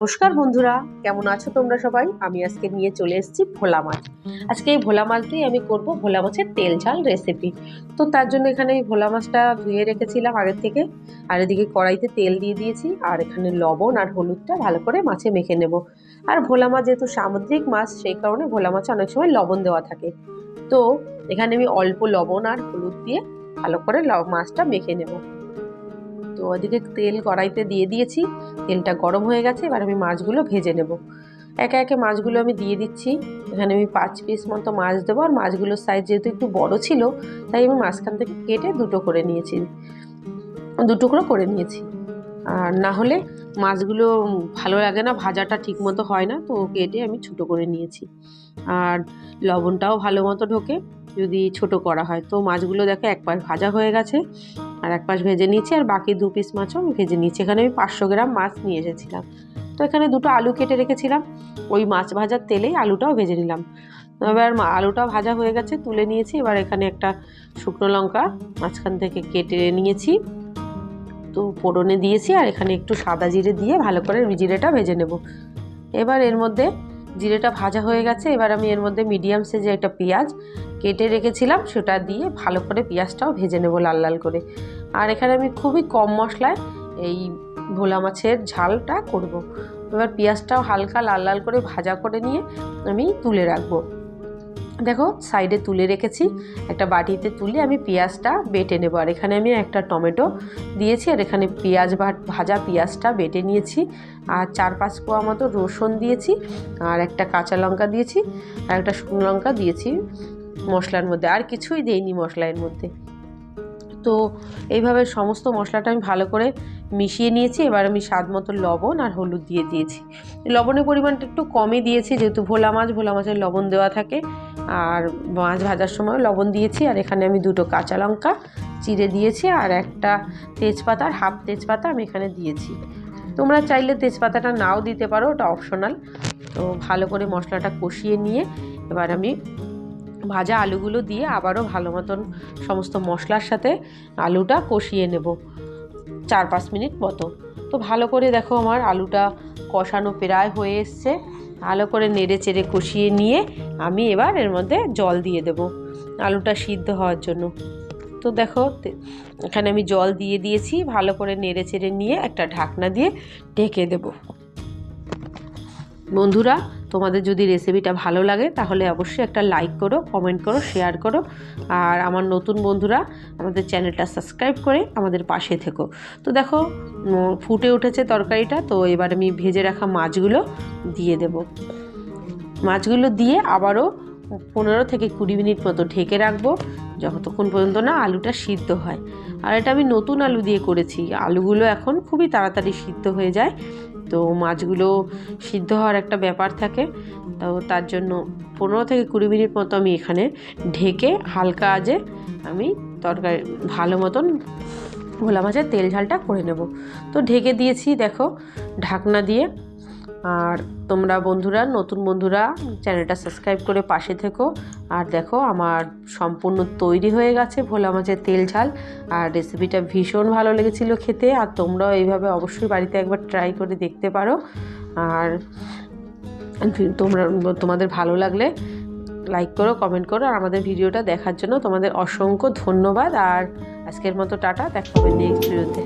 নমস্কার বন্ধুরা, কেমন আছো তোমরা সবাই? আমি আজকে নিয়ে চলে এসেছি ভোলা মাছ। আজকে এই ভোলা মাছ দিয়ে আমি করব ভোলা মাছের তেল ঝাল রেসিপি তো তার জন্য এখানে এই ভোলা মাছটা ধুয়ে রেখেছিলাম আগের থেকে। আর এদিকে কড়াইতে তেল দিয়ে দিয়েছি, আর এখানে লবণ আর হলুদটা ভালো করে মাছে মেখে নেব। আর ভোলা মাছ যেহেতু সামুদ্রিক মাছ, সেই কারণে ভোলা মাছে অনেক সময় লবণ দেওয়া থাকে। তো এখানে আমি অল্প লবণ আর হলুদ দিয়ে ভালো করে মাছটা মেখে নেব। তো ওদিকে তেল কড়াইতে দিয়ে দিয়েছি। তেলটা গরম হয়ে গেছে, এবার আমি মাছগুলো ভেজে নেব। একে একে মাছগুলো আমি দিয়ে দিচ্ছি। এখানে আমি পাঁচ পিস মতো মাছ দেবো, আর মাছগুলোর সাইজ যেহেতু একটু বড় ছিল, তাই আমি মাঝখান থেকে কেটে দুটো করে নিয়েছি। দু টুকরো করে নিয়েছি। আর না হলে মাছগুলো ভালো লাগে না, ভাজাটা ঠিক মতো হয় না, তো কেটে আমি ছোটো করে নিয়েছি। আর লবণটাও ভালো মতো ঢোকে, যদি ছোট করা হয়। তো মাছগুলো দেখো এক পাশ ভাজা হয়ে গেছে। আর এক পাশ ভেজে নিয়েছি আর বাকি দু পিস মাছও আমি ভেজে নিয়েছি। এখানে আমি পাঁচশো গ্রাম মাছ নিয়ে এসেছিলাম। তো এখানে দুটো আলু কেটে রেখেছিলাম। ওই মাছ ভাজার তেলেই আলুটাও ভেজে নিলাম। এবার আলুটা ভাজা হয়ে গেছে, তুলে নিয়েছি। এবার এখানে একটা শুকনো লঙ্কা মাঝখান থেকে কেটে নিয়েছি। তো ফোড়নে দিয়েছি আর এখানে একটু সাদা জিরে দিয়ে ভালো করে জিরেটা ভেজে নেব। এবার এর মধ্যে জিরেটা ভাজা হয়ে গেছে, এবার আমি এর মধ্যে মিডিয়াম সাইজে একটা পেঁয়াজ কেটে রেখেছিলাম, সেটা দিয়ে ভালো করে পেঁয়াজটাও ভেজে নেব লাল লাল করে আর এখানে আমি খুবই কম মশলায় এই ভোলা মাছের ঝালটা করব। এবার পেঁয়াজটাও হালকা লাল লাল করে ভাজা করে নিয়ে আমি তুলে রাখব দেখো, সাইডে তুলে রেখেছি। একটা বাটিতে তুলে আমি পেঁয়াজটা বেটে নেব। আর এখানে আমি একটা টমেটো দিয়েছি, আর এখানে পেঁয়াজ ভাজা পেঁয়াজটা বেটে নিয়েছি। আর চার পাঁচ কোয়া মতো রসুন দিয়েছি, আর একটা কাঁচা লঙ্কা দিয়েছি, আর একটা শুকনো লঙ্কা দিয়েছি মশলার মধ্যে। আর কিছুই দেইনি মশলার মধ্যে। তো এইভাবে সমস্ত মশলাটা আমি ভালো করে মিশিয়ে নিয়েছি। এবার আমি স্বাদ মতো লবণ আর হলুদ দিয়ে দিয়েছি। লবণের পরিমাণটা একটু কমই দিয়েছি, যেহেতু ভোলা মাছ, ভোলা মাছের লবণ দেওয়া থাকে। আর মাছ ভাজার সময় লবণ দিয়েছি, আর এখানে আমি দুটো কাঁচা লঙ্কা চিড়ে দিয়েছি, আর একটা তেজপাতা, আর হাফ তেজপাতা আমি এখানে দিয়েছি। তোমরা চাইলে তেজপাতাটা নাও দিতে পারো, ওটা অপশনাল। তো ভালো করে মশলাটা কষিয়ে নিয়ে এবার আমি ভাজা আলুগুলো দিয়ে আবারও ভালো মতন সমস্ত মশলার সাথে আলুটা কষিয়ে নেব, চার পাঁচ মিনিট মতো। তো ভালো করে দেখো আমার আলুটা কষানো প্রায় হয়ে এসছে। ভালো করে নেড়ে চেড়ে কষিয়ে নিয়ে আমি এবার এর মধ্যে জল দিয়ে দেব আলুটা সিদ্ধ হওয়ার জন্য। তো দেখো এখানে আমি জল দিয়ে দিয়েছি, ভালো করে নেড়ে চেড়ে নিয়ে একটা ঢাকনা দিয়ে ঢেকে দেব। বন্ধুরা তোমাদের যদি রেসিপিটা ভালো লাগে, তাহলে অবশ্যই একটা লাইক করো কমেন্ট করো শেয়ার করো। আর আমার নতুন বন্ধুরা, আমাদের চ্যানেলটা সাবস্ক্রাইব করে আমাদের পাশে থেকো। তো দেখো ফুটে উঠেছে তরকারিটা, তো এবার আমি ভেজে রাখা মাছগুলো দিয়ে দেব। মাছগুলো দিয়ে আবারও পনেরো থেকে কুড়ি মিনিট মতো ঢেকে রাখব, যতক্ষণ পর্যন্ত না আলুটা সিদ্ধ হয়। আর এটা আমি নতুন আলু দিয়ে করেছি। আলুগুলো এখন খুবই তাড়াতাড়ি সিদ্ধ হয়ে যায়। তো মাছগুলো সিদ্ধ হওয়ার একটা ব্যাপার থাকে। তো তার জন্য পনেরো থেকে কুড়ি মিনিট মতো আমি এখানে ঢেকে হালকা আজে আমি তরকারি, ভালো মতন ভোলা মাছের তেল ঝালটা করে নেব। তো ঢেকে দিয়েছি, দেখো, ঢাকনা দিয়ে আর তোমরা বন্ধুরা, নতুন বন্ধুরা, চ্যানেলটা সাবস্ক্রাইব করে পাশে থেকো। আর দেখো, আমার সম্পূর্ণ তৈরি হয়ে গেছে ভোলা মাছের তেল ঝাল। আর রেসিপিটা ভীষণ ভালো লেগেছিল খেতে। আর তোমরাও এইভাবে অবশ্যই বাড়িতে একবার ট্রাই করে দেখতে পারো। আর তোমরা, তোমাদের ভালো লাগলে লাইক করো কমেন্ট করো। আর আমাদের ভিডিওটা দেখার জন্য তোমাদের অসংখ্য ধন্যবাদ। আর আজকের মতো টাটা, দেখা হবে নেক্সট ভিডিওতে